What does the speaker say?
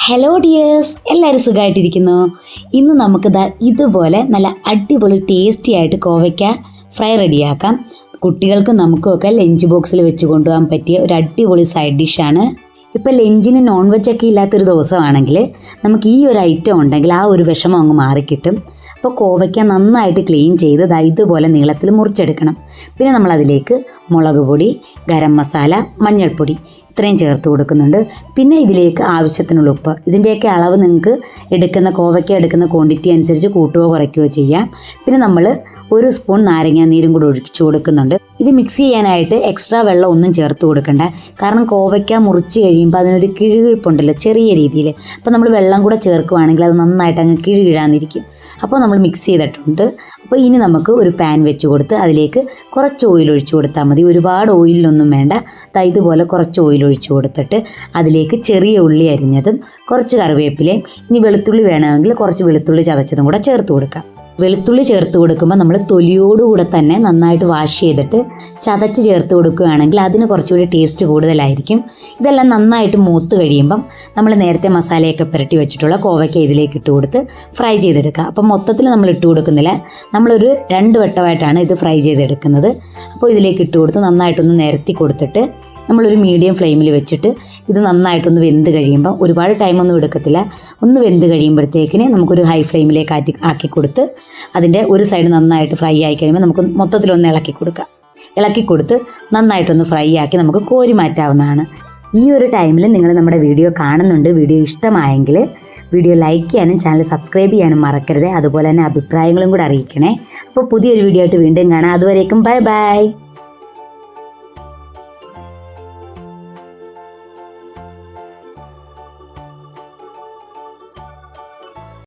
Hello dears എല്ലാവരും സുഖമായിട്ടിരിക്കുന്നു ഇന്ന് ദാ ഇതുപോലെ നല്ല അടിപൊളി ടേസ്റ്റി ആയിട്ട് കോവയ്ക്ക ഫ്രൈ റെഡിയാക്കാം കുട്ടികൾക്കും നമുക്കുമൊക്കെ ലഞ്ച് ബോക്സിൽ വെച്ച് കൊണ്ടുപോകാൻ പറ്റിയ ഒരു അടിപൊളി സൈഡ് ഡിഷാണ് ഇപ്പോൾ ലഞ്ചിന് നോൺ വെജ് ഒക്കെ ഇല്ലാത്തൊരു ദിവസമാണെങ്കിൽ നമുക്ക് ഈ ഒരു ഐറ്റം ഉണ്ടെങ്കിൽ ആ ഒരു വിഷമം അങ്ങ് മാറിക്കിട്ടും. അപ്പോൾ കോവയ്ക്ക നന്നായിട്ട് ക്ലീൻ ചെയ്ത് ഇതുപോലെ നീളത്തിൽ മുറിച്ചെടുക്കണം. പിന്നെ നമ്മൾ അതിലേക്ക് മുളക് പൊടി ഗരം മസാല മഞ്ഞൾപ്പൊടി ഇത്രയും ചേർത്ത് കൊടുക്കുന്നുണ്ട്. പിന്നെ ഇതിലേക്ക് ആവശ്യത്തിനുള്ള ഉപ്പ്. ഇതിന്റെയൊക്കെ അളവ് നിങ്ങൾക്ക് എടുക്കുന്ന കോവയ്ക്ക എടുക്കുന്ന ക്വാണ്ടിറ്റി അനുസരിച്ച് കൂട്ടുകയോ കുറയ്ക്കുകയോ ചെയ്യാം. പിന്നെ നമ്മൾ ഒരു സ്പൂൺ നാരങ്ങ നീരും കൂടി ഒഴിച്ചു കൊടുക്കുന്നുണ്ട്. ഇത് മിക്സ് ചെയ്യാനായിട്ട് എക്സ്ട്രാ വെള്ളം ഒന്നും ചേർത്ത് കൊടുക്കണ്ട. കാരണം കോവയ്ക്ക മുറിച്ച് കഴിയുമ്പോൾ അതിനൊരു കിഴുകിഴുപ്പുണ്ടല്ലോ ചെറിയ രീതിയിൽ അപ്പോൾ നമ്മൾ വെള്ളം കൂടെ ചേർക്കുവാണെങ്കിൽ അത് നന്നായിട്ട് അങ്ങ് കിഴുകിഴാന്നിരിക്കും. അപ്പോൾ നമ്മൾ മിക്സ് ചെയ്തിട്ടുണ്ട്. അപ്പോൾ ഇനി നമുക്ക് ഒരു പാൻ വെച്ച് കൊടുത്ത് അതിലേക്ക് കുറച്ച് ഓയിൽ ഒഴിച്ചു കൊടുത്താൽ മതി. ഒരുപാട് ഓയിലൊന്നും വേണ്ട. ഇതുപോലെ കുറച്ച് ഓയിൽ ഒഴിച്ചു കൊടുത്തിട്ട് അതിലേക്ക് ചെറിയ ഉള്ളി അരിഞ്ഞതും കുറച്ച് കറിവേപ്പിലയും ഇനി വെളുത്തുള്ളി വേണമെങ്കിൽ കുറച്ച് വെളുത്തുള്ളി ചതച്ചതും കൂടെ ചേർത്ത് കൊടുക്കാം. വെളുത്തുള്ളി ചേർത്ത് കൊടുക്കുമ്പോൾ നമ്മൾ തൊലിയോടുകൂടെ തന്നെ നന്നായിട്ട് വാഷ് ചെയ്തിട്ട് ചതച്ച് ചേർത്ത് കൊടുക്കുകയാണെങ്കിൽ അതിന് കുറച്ചുകൂടി ടേസ്റ്റ് കൂടുതലായിരിക്കും. ഇതെല്ലാം നന്നായിട്ട് മൂത്ത് കഴിയുമ്പം നമ്മൾ നേരത്തെ മസാലയൊക്കെ പുരട്ടി വെച്ചിട്ടുള്ള കോവയ്ക്ക ഇതിലേക്ക് ഇട്ട് കൊടുത്ത് ഫ്രൈ ചെയ്തെടുക്കുക. അപ്പം മൊത്തത്തിൽ നമ്മൾ ഇട്ട് കൊടുക്കുന്നില്ല. നമ്മളൊരു രണ്ട് വട്ടമായിട്ടാണ് ഇത് ഫ്രൈ ചെയ്തെടുക്കുന്നത്. അപ്പോൾ ഇതിലേക്ക് ഇട്ട് കൊടുത്ത് നന്നായിട്ടൊന്ന് നിരത്തി കൊടുത്തിട്ട് നമ്മളൊരു മീഡിയം ഫ്ലെയിമിൽ വെച്ചിട്ട് ഇത് നന്നായിട്ടൊന്ന് വെന്ത് കഴിയുമ്പോൾ ഒരുപാട് ടൈമൊന്നും എടുക്കത്തില്ല. ഒന്ന് വെന്ത് കഴിയുമ്പോഴത്തേക്കിന് നമുക്കൊരു ഹൈ ഫ്ലെയിമിലേക്ക് ആറ്റി ആക്കി കൊടുത്ത് അതിന്റെ ഒരു സൈഡ് നന്നായിട്ട് ഫ്രൈ ആയി കഴിയുമ്പോൾ നമുക്ക് മൊത്തത്തിലൊന്ന് ഇളക്കി കൊടുക്കാം. ഇളക്കി കൊടുത്ത് നന്നായിട്ടൊന്ന് ഫ്രൈ ആക്കി നമുക്ക് കോരി മാറ്റാവുന്നതാണ്. ഈ ഒരു ടൈമിൽ നിങ്ങൾ നമ്മുടെ വീഡിയോ കാണുന്നുണ്ട്. വീഡിയോ ഇഷ്ടമായെങ്കിൽ വീഡിയോ ലൈക്ക് ചെയ്യാനും ചാനൽ സബ്സ്ക്രൈബ് ചെയ്യാനും മറക്കരുത്. അതുപോലെ തന്നെ അഭിപ്രായങ്ങളും കൂടെ അറിയിക്കണേ. അപ്പോൾ പുതിയൊരു വീഡിയോ ആയിട്ട് വീണ്ടും കാണാം. അതുവരേക്കും ബൈ ബൈ